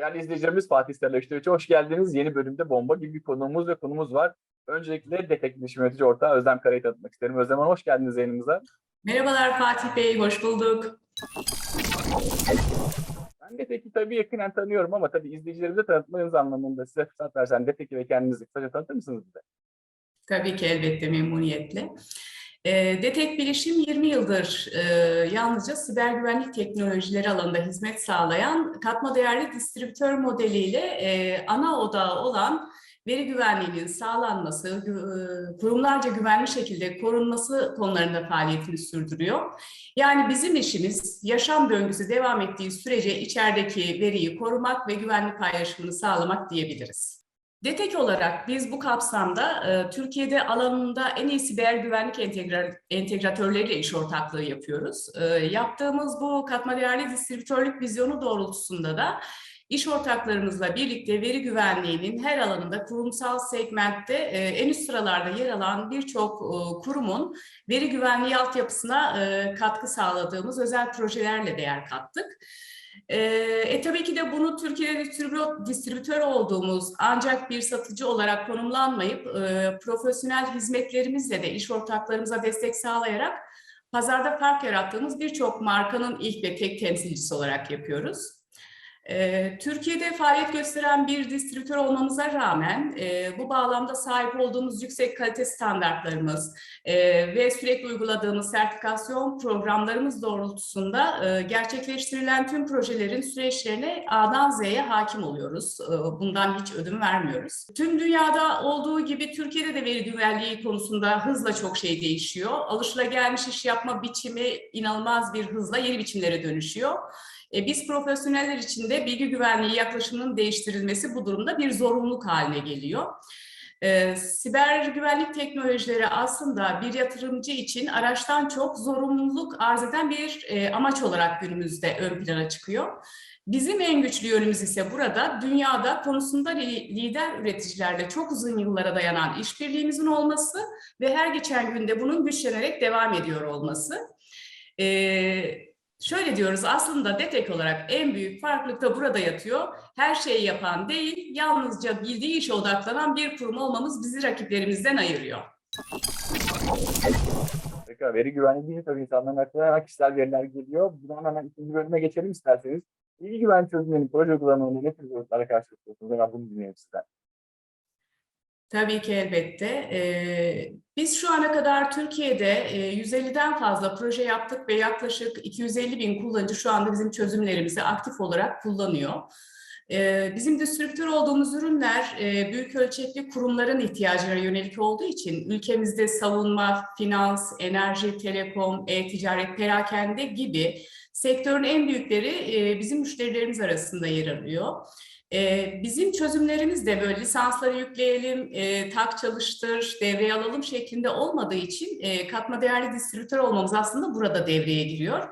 Değerli izleyicilerimiz Fatih Serleştirici hoş geldiniz. Yeni bölümde bomba gibi bir konuğumuz ve konumuz var. Öncelikle DETEK Bilişim Yönetici Ortağı Özlem Kara'yı tanıtmak isterim. Özlem Hanım hoş geldiniz yayınımıza. Merhabalar Fatih Bey, hoş bulduk. Ben DETEK'i tabii yakinen tanıyorum ama tabii izleyicilerimize tanıtmanız anlamında size fırsat versen DETEK'i ve kendinizi kısaca tanıtır mısınız bize? Tabii ki elbette memnuniyetle. E, DETEK Bilişim 20 yıldır e, yalnızca siber güvenlik teknolojileri alanında hizmet sağlayan katma değerli distribütör modeliyle e, ana odağı olan veri güvenliğinin sağlanması, e, kurumlarca güvenli şekilde korunması konularında faaliyetini sürdürüyor. Yani bizim işimiz yaşam döngüsü devam ettiği sürece içerideki veriyi korumak ve güvenlik paylaşımını sağlamak diyebiliriz. DETEK olarak biz bu kapsamda e, Türkiye'de alanında en iyi siber güvenlik entegra- entegratörleriyle iş ortaklığı yapıyoruz. E, yaptığımız bu katma değerli distribütörlük vizyonu doğrultusunda da iş ortaklarımızla birlikte veri güvenliğinin her alanında kurumsal segmentte e, en üst sıralarda yer alan birçok e, kurumun veri güvenliği altyapısına e, katkı sağladığımız özel projelerle değer kattık. Ee, E, tabii ki de bunu Türkiye'de distribütör, distribütör olduğumuz ancak bir satıcı olarak konumlanmayıp e, profesyonel hizmetlerimizle de iş ortaklarımıza destek sağlayarak pazarda fark yarattığımız birçok markanın ilk ve tek temsilcisi olarak yapıyoruz. Ee, Türkiye'de faaliyet gösteren bir distribütör olmamıza rağmen e, bu bağlamda sahip olduğumuz yüksek kalite standartlarımız e, ve sürekli uyguladığımız sertifikasyon programlarımız doğrultusunda e, gerçekleştirilen tüm projelerin süreçlerine A'dan Z'ye hakim oluyoruz. Bundan hiç ödün vermiyoruz. Tüm dünyada olduğu gibi Türkiye'de de veri güvenliği konusunda hızla çok şey değişiyor. Alışılagelmiş iş yapma biçimi inanılmaz bir hızla yeni biçimlere dönüşüyor. Biz profesyoneller için de bilgi güvenliği yaklaşımının değiştirilmesi bu durumda bir zorunluluk haline geliyor. E, siber güvenlik teknolojileri aslında bir yatırımcı için araçtan çok zorunluluk arz eden bir e, amaç olarak günümüzde ön plana çıkıyor. Bizim en güçlü yönümüz ise burada dünyada konusunda li- lider üreticilerle çok uzun yıllara dayanan işbirliğimizin olması ve her geçen günde bunun güçlenerek devam ediyor olması. Ee, Şöyle diyoruz aslında DETEK olarak en büyük farklılık da burada yatıyor. Her şeyi yapan değil, yalnızca bildiği işe odaklanan bir kurum olmamız bizi rakiplerimizden ayırıyor. Peki, veri güvenliği deyince tabii insanların aklına hemen kişisel veriler geliyor. Buradan hemen ikinci bölüme geçelim isterseniz. Bilgi güvenlik çözümlerinin proje uygulamalarında ne tür zorluklarla karşılaşıyorsunuz? Ben bunu dinleyeyim sizden. Tabii ki elbette. Ee, biz şu ana kadar Türkiye'de e, 150'den fazla proje yaptık ve yaklaşık 250 bin kullanıcı şu anda bizim çözümlerimizi aktif olarak kullanıyor. Ee, bizim distribütör olduğumuz ürünler e, büyük ölçekli kurumların ihtiyacına yönelik olduğu için ülkemizde savunma, finans, enerji, telekom, e-ticaret, perakende gibi sektörün en büyükleri e, bizim müşterilerimiz arasında yer alıyor. Ee, bizim çözümlerimiz de böyle lisansları yükleyelim, e, tak çalıştır, devreye alalım şeklinde olmadığı için e, katma değerli distribütör olmamız aslında burada devreye giriyor.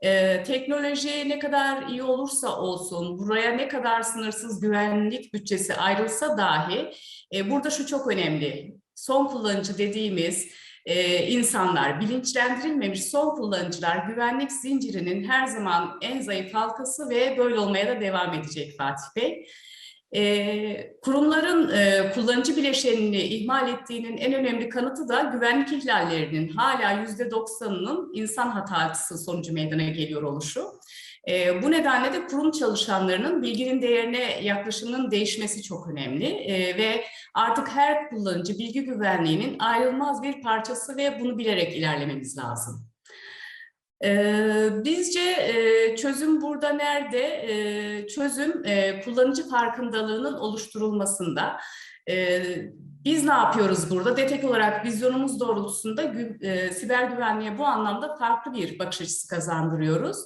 E, teknoloji ne kadar iyi olursa olsun, buraya ne kadar sınırsız güvenlik bütçesi ayrılsa dahi e, burada şu çok önemli. Son kullanıcı dediğimiz e, insanlar, bilinçlendirilmemiş son kullanıcılar güvenlik zincirinin her zaman en zayıf halkası ve böyle olmaya da devam edecek Fatih Bey. E, kurumların e, kullanıcı bileşenini ihmal ettiğinin en önemli kanıtı da güvenlik ihlallerinin hala yüzde doksanının insan hatası sonucu meydana geliyor oluşu. E, bu nedenle de kurum çalışanlarının bilginin değerine yaklaşımının değişmesi çok önemli e, ve artık her kullanıcı bilgi güvenliğinin ayrılmaz bir parçası ve bunu bilerek ilerlememiz lazım. Ee, bizce e, çözüm burada nerede? Ee, çözüm e, kullanıcı farkındalığının oluşturulmasında. Ee, biz ne yapıyoruz burada? DETEK olarak vizyonumuz doğrultusunda e, siber güvenliğe bu anlamda farklı bir bakış açısı kazandırıyoruz.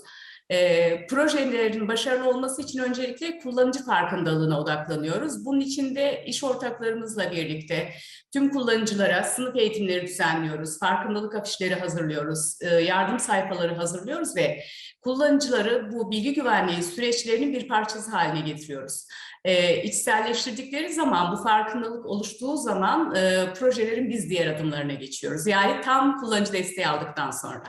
E, projelerin başarılı olması için öncelikle kullanıcı farkındalığına odaklanıyoruz. Bunun için de iş ortaklarımızla birlikte tüm kullanıcılara sınıf eğitimleri düzenliyoruz, farkındalık afişleri hazırlıyoruz, e, yardım sayfaları hazırlıyoruz ve kullanıcıları bu bilgi güvenliği süreçlerinin bir parçası haline getiriyoruz. E, içselleştirdikleri zaman, bu farkındalık oluştuğu zaman e, projelerin biz diğer adımlarına geçiyoruz. Yani tam kullanıcı desteği aldıktan sonra.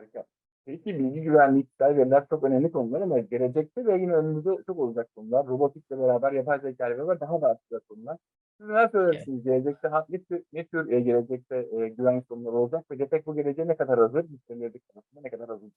Harika. Peki bilgi güvenliği, kişisel veriler çok önemli konular ama gelecekte ve yine önümüzde çok olacak konular. Robotikle beraber, yapay zeka ile beraber daha da artacak konular. Siz neler söylersiniz? Gelecekte ha- ne tür, ne tür e, gelecekte e, güvenlik sorunları olacak ve DEPEK bu geleceğe ne kadar hazır? Müşterileri tarafından ne kadar hazır?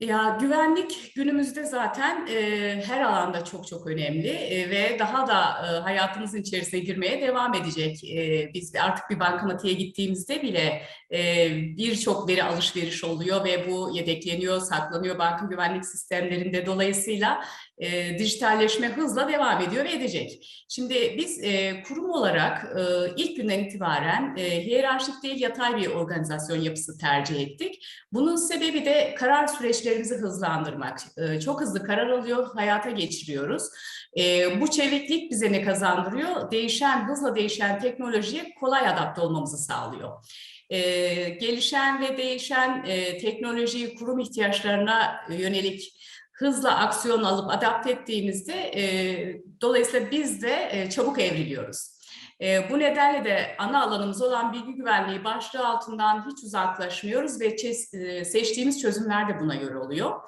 Ya güvenlik günümüzde zaten e, her alanda çok çok önemli e, ve daha da e, hayatımızın içerisine girmeye devam edecek. E, biz artık bir bankamatiğe gittiğimizde bile e, birçok veri alışveriş oluyor ve bu yedekleniyor, saklanıyor banka güvenlik sistemlerinde. Dolayısıyla e, dijitalleşme hızla devam ediyor ve edecek. Şimdi biz e, kurum olarak e, ilk günden itibaren e, hiyerarşik değil yatay bir organizasyon yapısı tercih ettik. Bunun sebebi de karar süreçlerimizi hızlandırmak. Ee, Çok hızlı karar alıyor, hayata geçiriyoruz. Ee, Bu çeviklik bize ne kazandırıyor? Değişen, hızla değişen teknolojiye kolay adapte olmamızı sağlıyor. Ee, Gelişen ve değişen e, teknolojiyi kurum ihtiyaçlarına yönelik hızla aksiyon alıp adapte ettiğimizde e, dolayısıyla biz de e, çabuk evriliyoruz. E, bu nedenle de ana alanımız olan bilgi güvenliği başlığı altından hiç uzaklaşmıyoruz ve e, seçtiğimiz çözümler de buna göre oluyor.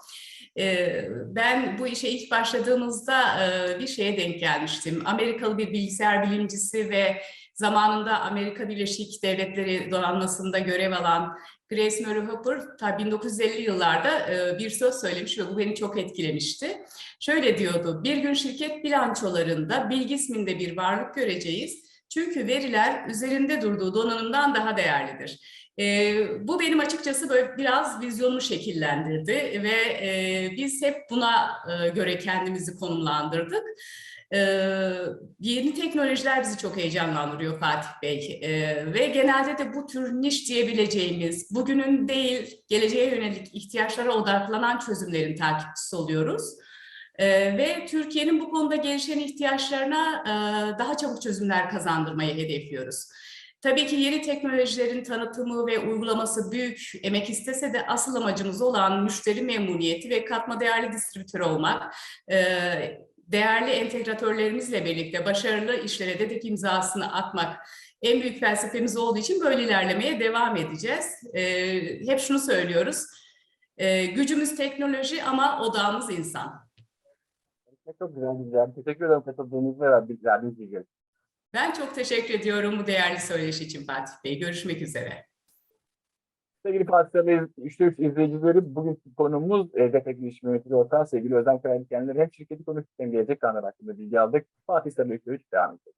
E, ben bu işe ilk başladığımızda e, bir şeye denk gelmiştim. Amerikalı bir bilgisayar bilimcisi ve zamanında Amerika Birleşik Devletleri donanmasında görev alan Grace Murray Hopper ta 1950 yıllarda e, bir söz söylemiş ve bu beni çok etkilemişti. Şöyle diyordu, bir gün şirket bilançolarında bilgi isminde bir varlık göreceğiz. Çünkü veriler üzerinde durduğu donanımdan daha değerlidir. E, bu benim açıkçası böyle biraz vizyonumu şekillendirdi ve e, biz hep buna e, göre kendimizi konumlandırdık. E, yeni teknolojiler bizi çok heyecanlandırıyor Fatih Bey E, ve genelde de bu tür niş diyebileceğimiz bugünün değil geleceğe yönelik ihtiyaçlara odaklanan çözümlerin takipçisi oluyoruz. Ee, ve Türkiye'nin bu konuda gelişen ihtiyaçlarına e, daha çabuk çözümler kazandırmayı hedefliyoruz. Tabii ki yeni teknolojilerin tanıtımı ve uygulaması büyük emek istese de asıl amacımız olan müşteri memnuniyeti ve katma değerli distribütör olmak. E, değerli entegratörlerimizle birlikte başarılı işlere dedik imzasını atmak en büyük felsefemiz olduğu için böyle ilerlemeye devam edeceğiz. E, hep şunu söylüyoruz, e, gücümüz teknoloji ama odağımız insan. Çok güzel, güzel. Teşekkür ederim katıldığınız ve verdiğiniz bilgiler. Ben çok teşekkür ediyorum bu değerli söyleşi için Fatih Bey. Görüşmek üzere. Sevgili üçte üç izleyicileri bugünkü konumuz e, DEPEK Bilişim Yönetici Ortağı sevgili Özlem Kayalık kendileri hem şirketi konuştuk hem gelecek planlar hakkında bilgi aldık. Fatih Sarı üçte üç devam edecek.